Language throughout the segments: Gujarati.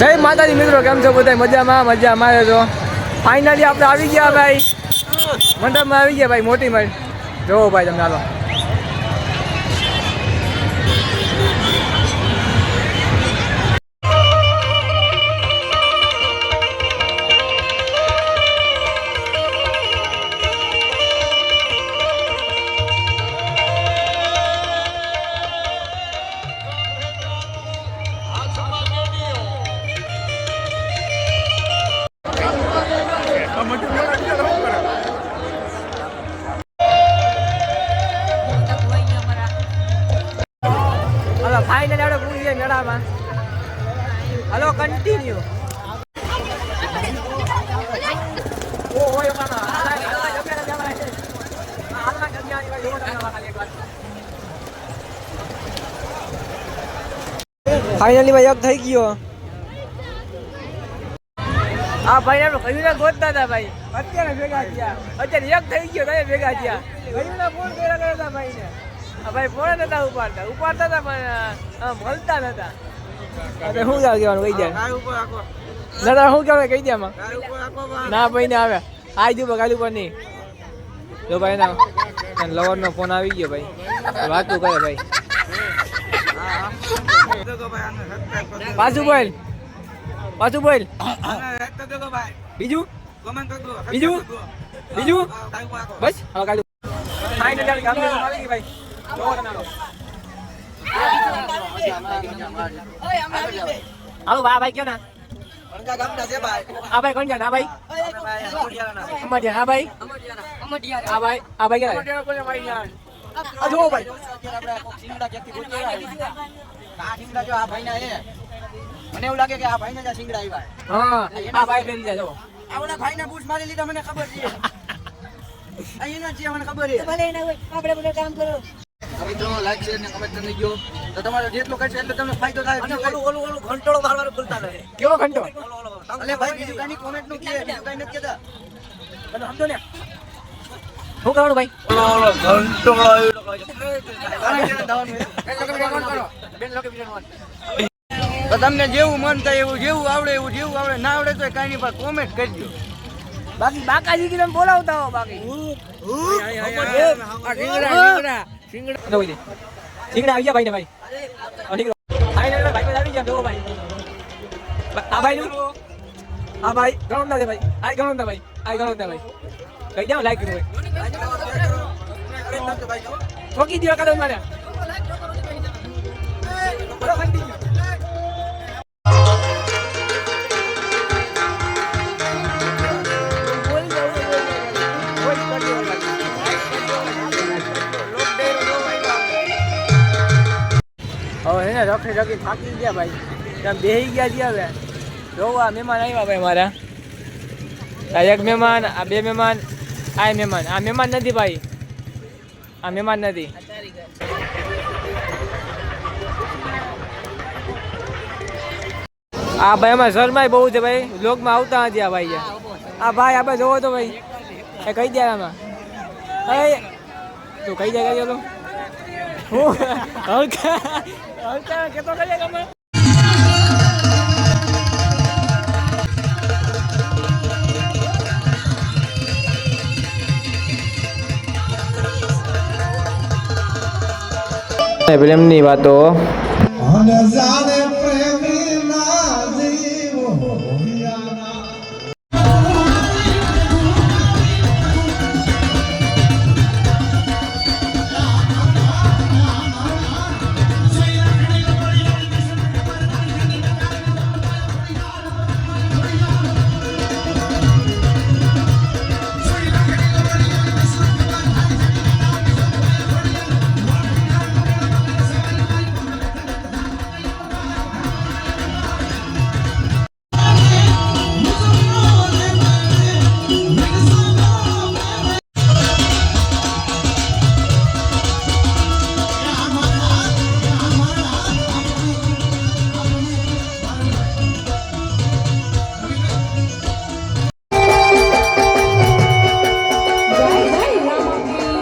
જય માતાજી મિત્રો, કેમ છો બધા મજામાં મજા મારે તો ફાઇનલી આપણે આવી ગયા, ભાઈ. મંડપમાં આવી ગયા, ભાઈ, મોટી મળ જોવો ભાઈ, તમને ચાલો ફાઇનલી ભાઈ એક થઈ ગયો. આ ભાઈ આપણે કયુના ગોતતા હતા ભાઈ. અત્યારે ભેગા થયા. અત્યારે એક થઈ ગયો તમે ભેગા થયા. કયુના ફોન કર્યા કર્યા હતા ભાઈને. આ ભાઈ ફોન નતા ઉપાડતા. ઉપાડતા હતા પણ મળતા નતા. અરે શું જાવ કહેવાનું કહી દે. શું કહેવાનું કહી દે આમાં. ના ભાઈ ને આવે. આઈ દઉં કાલ ઉપર નહીં. જો ભાઈ ના લવર નો ફોન આવી ગયો ભાઈ. વાતું કરે ભાઈ. પાછું બોલ. પાછું બોલ. બીજું? બીજું? બીજું? બસ. હવે કાઢું. આવી ગઈ ભાઈ. હાલો. હાલો ભાઈ કયો ના? આ ભાઈ કોણ છે ભાઈ? અમાડિયા આ ભાઈ? આ ભાઈ? આ ભાઈ આ જોવો ભાઈ મને એવું લાગે કે આ ભાઈને જ શિંગડા આવ્યા હા આ ભાઈ કરી ભાઈને બૂટ મારી લીધા મને ખબર છે. આ એના છે મને ખબર છે. ભલે ના હોય આપણે બધું કામ કરો. મિત્રો લાઈક શેર ને કમેન્ટ કરી દેજો. તો તમારે જેટલું કરશે એટલે તમને ફાયદો થાય. અને ઓલું ઓલું ઓલું ઘંટોળો મારવાનું ભૂલતા નહીં કેવો ઘંટો અલે ભાઈ બીજું કાંઈ કોમેન્ટનું કે બીજું કાંઈ નથી કહેતા તમે સમજો ને. શું કરવાનું ભાઈ? તો તમને જેવું મન થાય એવું જેવું આવડે એવું જેવું આવડે ના આવડે તો કાંઈ નહીં પણ કોમેન્ટ કરજો. બાકી બાકાજી તમે બોલાવતા હો બાકી. સિંગડા આવી ગયા ભાઈ. ને ભાઈ આવી ગયા ભાઈ. આ ભાઈ હા ભાઈ ગણો ભાઈ. આ ગણો ભાઈ. આ ગણો ભાઈ. કઈ જાવ લાઈક કર્યું ભાઈ. ઠોકી દિયો કાદો મારે હવે એને રખી રખી થાકી ગયા ભાઈ. ત્યાં બેસી ગયા છે હવે. જોવા મહેમાન આવ્યા ભાઈ મારા આ એક મહેમાન, આ બે મહેમાન, આ મહેમાન. આ મહેમાન નથી ભાઈ. આ મહેમાન નથી. આ ભાઈ અમારે શરમાય બહુ છે ભાઈ. લોકમાં આવતા નથી આ ભાઈ આ ભાઈ આપણે જોવો તો ભાઈ. એ કઈ દે આમાં. એ તું કઈ જાય ચલો હું? હલકા કેતો ફિલ્મની વાતો.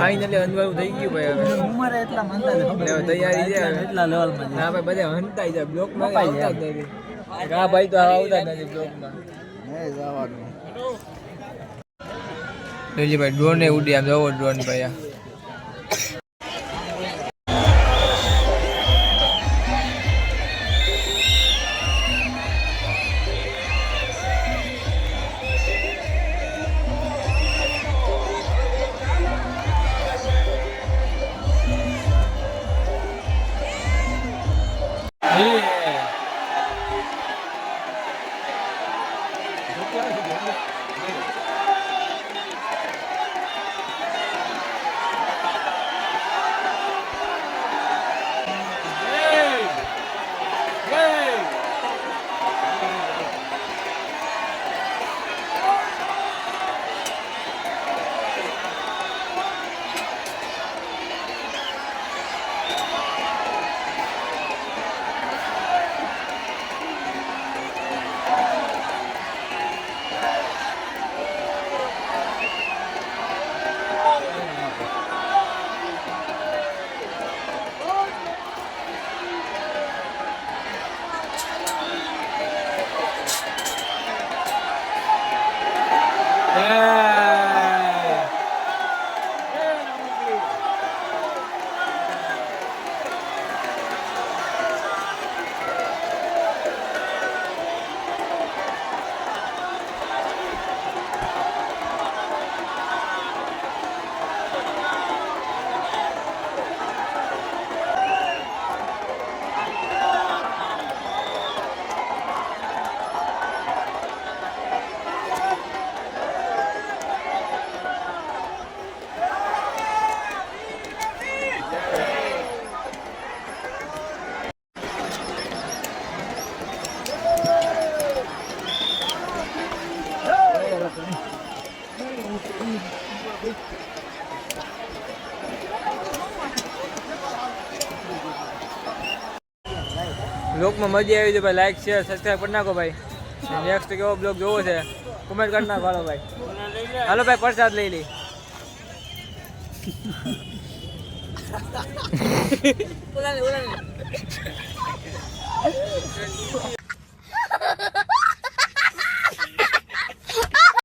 ફાઇનલી અંધવાળું થઈ ગયું ભાઈ હવે. ઉંમરે એટલા માનતા ને હવે તૈયારી છે. એટલા લેવલમાં ના ભાઈ બધા હંતા જાય. બ્લોકમાં આવતા જ નથી. હા ભાઈ તો આવતા જ નથી બ્લોકમાં નહીં જવાનું. લેજી ભાઈ ડ્રોન એ ઉડી આમ જવો ડ્રોન ભાઈ 몇 개 하는지 모르겠는데. આ બ્લોગમાં મજા આવી તો ભાઈ લાઈક શેર સબસ્ક્રાઈબ કરી નાખો ભાઈ. નેક્સ્ટ કેવો બ્લોગ જોવો છે કોમેન્ટ કરી નાખો હાલો ભાઈ. હાલો ભાઈ પ્રસાદ લઈ લઈ. ઓલા ને, ઓલા ને.